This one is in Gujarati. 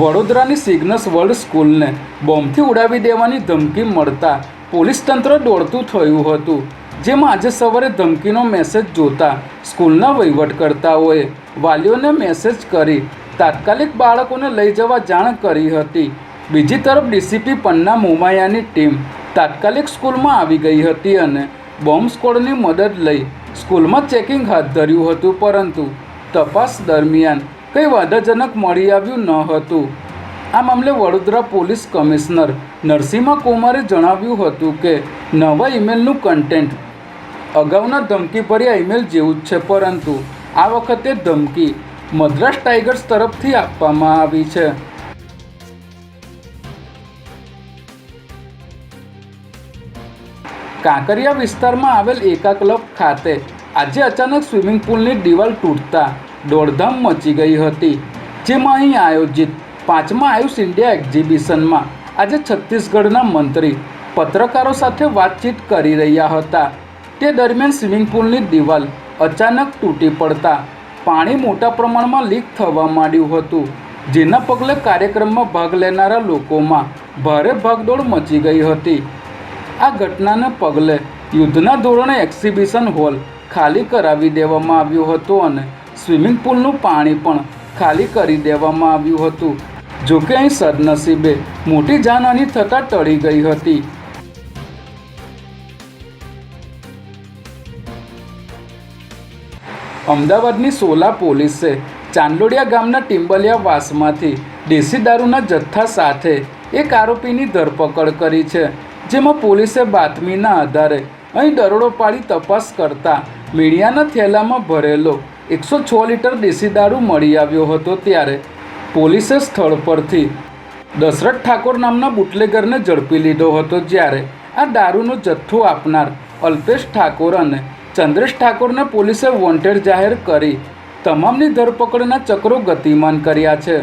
વડોદરાની સિગ્નસ વર્લ્ડ સ્કૂલને બોમ્બથી ઉડાવી દેવાની ધમકી મળતા પોલીસ તંત્ર દોડતું થયું હતું, જેમાં આજે સવારે ધમકીનો મેસેજ જોતા સ્કૂલના વહીવટકર્તાઓએ વાલીઓને મેસેજ કરી તાત્કાલિક બાળકોને લઈ જવા જાણ કરી હતી. બીજી તરફ ડીસીપી પન્ના મોમાયાની ટીમ તાત્કાલિક સ્કૂલમાં આવી ગઈ હતી અને બોમ્બ સ્કોડની મદદ લઈ સ્કૂલમાં ચેકિંગ હાથ ધર્યું હતું, પરંતુ તપાસ દરમિયાન કંઈ વાંધાજનક મળી આવ્યું ન હતું. આ મામલે વડોદરા પોલીસ કમિશનર નરસિંહા કુમારે જણાવ્યું હતું કે, નવા ઈમેલનું કન્ટેન્ટ. અગાઉના ધમકીભર્યા ઈમેલ જેવું જ છે, પરંતુ આ વખતે ધમકી મદ્રાસ ટાઈગર્સ તરફથી આપવામાં આવી છે. કાંકરિયા વિસ્તારમાં આવેલ એકા ક્લબ ખાતે આજે અચાનક સ્વિમિંગ પુલની દિવાલ તૂટતા દોડધામ મચી ગઈ હતી, જેમાં અહીં આયોજિત પાંચમા આયુષ ઇન્ડિયા એક્ઝિબિશનમાં આજે છત્તીસગઢના મંત્રી, પત્રકારો સાથે વાતચીત કરી રહ્યા હતા. તે દરમિયાન સ્વિમિંગ પુલની દિવાલ અચાનક તૂટી પડતા પાણી મોટા પ્રમાણમાં લીક થવા માંડ્યું હતું, જેના પગલે કાર્યક્રમમાં ભાગ લેનારા લોકોમાં ભારે ભાગદોડ મચી ગઈ હતી. આ ઘટનાને પગલે યુદ્ધના ધોરણે એક્ઝિબિશન હોલ ખાલી કરાવી દેવામાં આવ્યો હતો અને સ્વિમિંગ પુલનું પાણી પણ ખાલી કરી દેવામાં આવ્યું હતું. જોકે અહીં સદનસીબે મોટી જાનહાની થતાં ટળી ગઈ હતી. અમદાવાદની સોલા પોલીસે ચાંદલોડિયા ગામના ટિમ્બલિયા વાસમાંથી દેશી દારૂના જથ્થા સાથે એક આરોપીની ધરપકડ કરી છે, જેમાં પોલીસે બાતમીના આધારે અહીં દરોડો પાડી તપાસ કરતા મીડિયાના થેલામાં ભરેલો એકસો છ લીટર દેશી દારૂ મળી આવ્યો હતો ત્યારે પોલીસે સ્થળ પરથી દશરથ ઠાકોર નામના બુટલેગરને ઝડપી લીધો હતો જ્યારે આ દારૂનો જથ્થો આપનાર અલ્પેશ ઠાકોર અને ચંદ્રેશ ઠાકોરને પોલીસે વોન્ટેડ જાહેર કરી તમામની ધરપકડના ચક્રો ગતિમાન કર્યા છે.